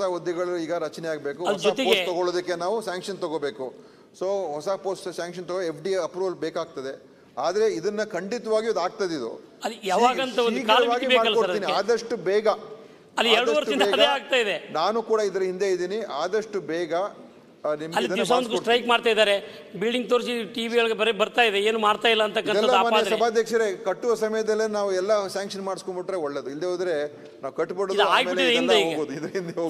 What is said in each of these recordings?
ಹೊಸ ಹುದ್ದೆಗಳು ಈಗ ರಚನೆ ಆಗಬೇಕು ಅದ್ರ ಹೊಸ ಜೊತೆಗೆ- ಪೋಸ್ಟ್ ತಗೊಳ್ಳೋದಕ್ಕೆ ನಾವು ಸ್ಯಾಂಕ್ಷನ್ ತಗೋಬೇಕು ಸೊ ಹೊಸ ಪೋಸ್ಟ್ ಸ್ಯಾಂಕ್ಷನ್ ತಗೋ ಎಫ್ ಡಿ ಅಪ್ರೂವಲ್ ಬೇಕಾಗ್ತದೆ ಆದ್ರೆ ಇದನ್ನ ಖಂಡಿತವಾಗಿಯೂ ಇದು ಆಗ್ತದೆ ಇದು ಯಾವಾಗ ಯಾವಾಗಂತ ಒಂದು ಶೀಘ್ರವಾಗಿ ಕಾಲಮಿತಿ ಬೇಕಲ್ಲ ಸರ್ ಮಾಡ್ಕೊಡ್ತೀನಿ. ಅದಕ್ಕೆ? ಆದಷ್ಟು ಬೇಗ ಅಲ್ಲಿ ಎರಡು ಆದಷ್ಟು ವರ್ಷದಿಂದ ಬೇಗ. ಅದೇ ಆಗ್ತಾ ಇದೆ. ನಾನು ಕೂಡ ಇದ್ರ ಹಿಂದೆ ಇದ್ದೀನಿ ಆದಷ್ಟು ಬೇಗ ಅಲ್ಲಿ ದಿವಸ ಸ್ಟ್ರೈಕ್ ಮಾಡ್ತಾ ಇದ್ದಾರೆ. ಬಿಲ್ಡಿಂಗ್ ತೋರಿಸಿ ಟಿವಿ ಒಳಗೆ ಬರೀ ಬರ್ತಾ ಇದೆ. ಏನು ಮಾಡ್ತಾ ಇಲ್ಲ ಅಂತಕ್ಕಂಥದ್ದು ಸಭಾಧ್ಯಕ್ಷರೇ ಕಟ್ಟುವ ಸಮಯದಲ್ಲೇ ನಾವು ಎಲ್ಲ ಸ್ಯಾಂಕ್ಷನ್ ಮಾಡಿಸ್ಕೊಂಡ್ಬಿಟ್ರೆ ಒಳ್ಳೇದು. ಇಲ್ಲದೆ ಹೋದ್ರೆ ನಾವು ಕಟ್ಬಿಡೋದು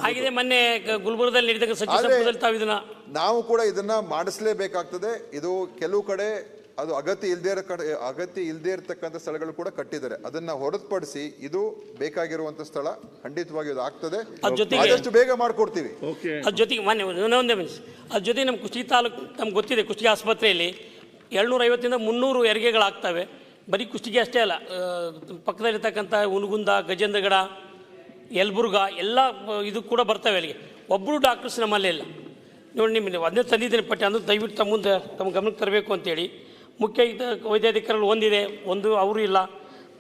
ಆಗಿದೆ ಮೊನ್ನೆ ಗುಲ್ಬರ್ಗದಲ್ಲಿ ನಡೀತಕ್ಕ ಸಚಿವ ಆದ್ರೆ- ಸಂಪುಟದಲ್ಲಿ ತಾವು ಇದನ್ನ ನಾವು ಕೂಡ ಇದನ್ನ ಮಾಡಿಸ್ಲೇಬೇಕಾಗ್ತದೆ. ಇದು ಕೆಲವು ಕಡೆ ಅದು ಅಗತ್ಯ ಇಲ್ಲದೇ ಇರೋ ಕಡೆ ಅಗತ್ಯ ಇಲ್ಲದೇ ಇರತಕ್ಕಂಥ ಸ್ಥಳಗಳು ಕೂಡ ಕಟ್ಟಿದ್ದಾರೆ. ಅದನ್ನ ಹೊರತುಪಡಿಸಿ ಇದು ಬೇಕಾಗಿರುವಂತ ಸ್ಥಳ ಖಂಡಿತವಾಗಿ ಇದು ಆಗ್ತದೆ. ಅದ್ರ ಜೊತೆಗೆ- ಆದಷ್ಟು ಬೇಗ ಮಾಡ್ಕೊಡ್ತೀವಿ. ಅದ್ರ ಜೊತೆಗೆ ಮಾನ್ಯ ಒಂದೇ ಮಿನಿಸ್ ಅದ್ರ ಜೊತೆಗೆ ನಮ್ಮ ಕುಷ್ಟಗಿ ತಾಲೂಕು ನಮ್ಗೆ ಗೊತ್ತಿದೆ ಕುಷ್ಟಗಿ ಆಸ್ಪತ್ರೆಯಲ್ಲಿ ಏಳ್ನೂರ ಐವತ್ತಿಂದ ಮುನ್ನೂರು ಹೆರಿಗೆಗಳಾಗ್ತವೆ ಬರೀ ಕುಷ್ಟಗಿ ಅಷ್ಟೇ ಅಲ್ಲ ಪಕ್ಕದಲ್ಲಿರ್ತಕ್ಕಂಥ ಹುನಗುಂದ ಗಜೇಂದ್ರಗಡ ಯಲಬುರ್ಗ ಎಲ್ಲ ಇದು ಕೂಡ ಬರ್ತವೆ ಅಲ್ಲಿಗೆ. ಒಬ್ಬರು ಡಾಕ್ಟರ್ಸ್ ನಮ್ಮಲ್ಲೇ ಇಲ್ಲ. ನೋಡಿ ನಿಮ್ಮ ಅದನ್ನೇ ತಂದಿದ್ದೀನಿ ಪಟ್ಟಿ ಅಂದ್ರೆ ದಯವಿಟ್ಟು ತಮ್ಮ ಮುಂದೆ ತಮ್ಮ ಗಮನಕ್ಕೆ ತರಬೇಕು ಅಂತೇಳಿ. ಮುಖ್ಯ ವೈದ್ಯಾಧಿಕಾರಿಗಳು ಒಂದಿದೆ ಒಂದು ಅವರು ಇಲ್ಲ.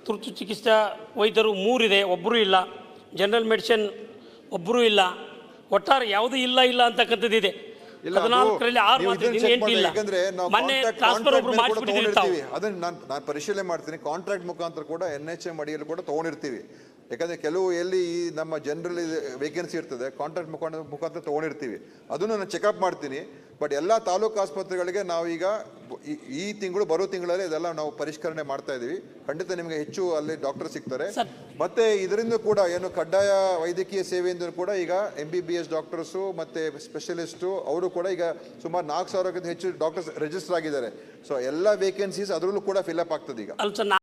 ತುರ್ತು ಚಿಕಿತ್ಸಾ ವೈದ್ಯರು ಮೂರಿದೆ ಒಬ್ಬರೂ ಇಲ್ಲ. ಜನರಲ್ ಮೆಡಿಸಿನ್ ಒಬ್ಬರೂ ಇಲ್ಲ. ಒಟ್ಟಾರೆ ಯಾವುದೂ ಇಲ್ಲ ಇಲ್ಲ ಅಂತಕ್ಕಂಥದ್ದಿದೆ ಇದೆ. ಅದು ಹದಿನಾಲ್ಕರಲ್ಲಿ ಆರು ಮಾತ್ರ ಎಂಟು ಇಲ್ಲ. ಯಾಕಂದ್ರೆ ನಾವು ಮೊನ್ನೆ ಟ್ರಾನ್ಸ್ಫರ್ contract ಒಬ್ರು ಮೇಲೆ ತಾವು. ಅದನ್ನ ನಾನು ನಾನು ಪರಿಶೀಲನೆ ಮಾಡ್ತೀನಿ. ಕಾಂಟ್ರಾಕ್ಟ್ ಮುಖಾಂತರ ಕೂಡ ಎನ್ ಎಚ್ ಎಂ ಅಡಿಯಲ್ಲಿ ಕೂಡ ತಗೊಂಡಿರ್ತೀವಿ. ಯಾಕಂದ್ರೆ ಕೆಲವು ಎಲ್ಲಿ ಈ ನಮ್ಮ ಜನರಲ್ ವೇಕೆನ್ಸಿ ಇರ್ತದೆ ಕಾಂಟ್ರಾಕ್ಟ್ ಮುಖಾಂತರ ಮುಖಾಂತರ ತಗೊಂಡಿರ್ತೀವಿ. ಅದನ್ನು ನಾನು ಚೆಕಪ್ ಮಾಡ್ತೀನಿ. ಬಟ್ ಎಲ್ಲ ತಾಲೂಕು ಆಸ್ಪತ್ರೆಗಳಿಗೆ ನಾವೀಗ ಈ- ಈ ತಿಂಗಳು ಬರೋ ತಿಂಗಳಲ್ಲಿ ಇದೆಲ್ಲ ನಾವು ಪರಿಷ್ಕರಣೆ ಮಾಡ್ತಾ ಇದ್ದೀವಿ ಖಂಡಿತ ನಿಮಗೆ ಹೆಚ್ಚು ಅಲ್ಲಿ ಡಾಕ್ಟರ್ ಸಿಗ್ತಾರೆ. ಮತ್ತೆ ಇದರಿಂದ ಕೂಡ ಏನು ಕಡ್ಡಾಯ ವೈದ್ಯಕೀಯ ಸೇವೆಯಿಂದ ಕೂಡ ಈಗ M B B S doctors ಮತ್ತೆ ಸ್ಪೆಷಲಿಸ್ಟು ಅವರು ಕೂಡ ಈಗ ಸುಮಾರು ನಾಲ್ಕು ಸಾವಿರಕ್ಕಿಂತ ಹೆಚ್ಚು ಡಾಕ್ಟರ್ಸ್ ರಿಜಿಸ್ಟರ್ ಆಗಿದ್ದಾರೆ. ಸೊ ಎಲ್ಲ ವೇಕೆನ್ಸೀಸ್ ಅದರಲ್ಲೂ ಕೂಡ ಫಿಲ್ ಅಪ್ ಆಗ್ತದೆ ಈಗ.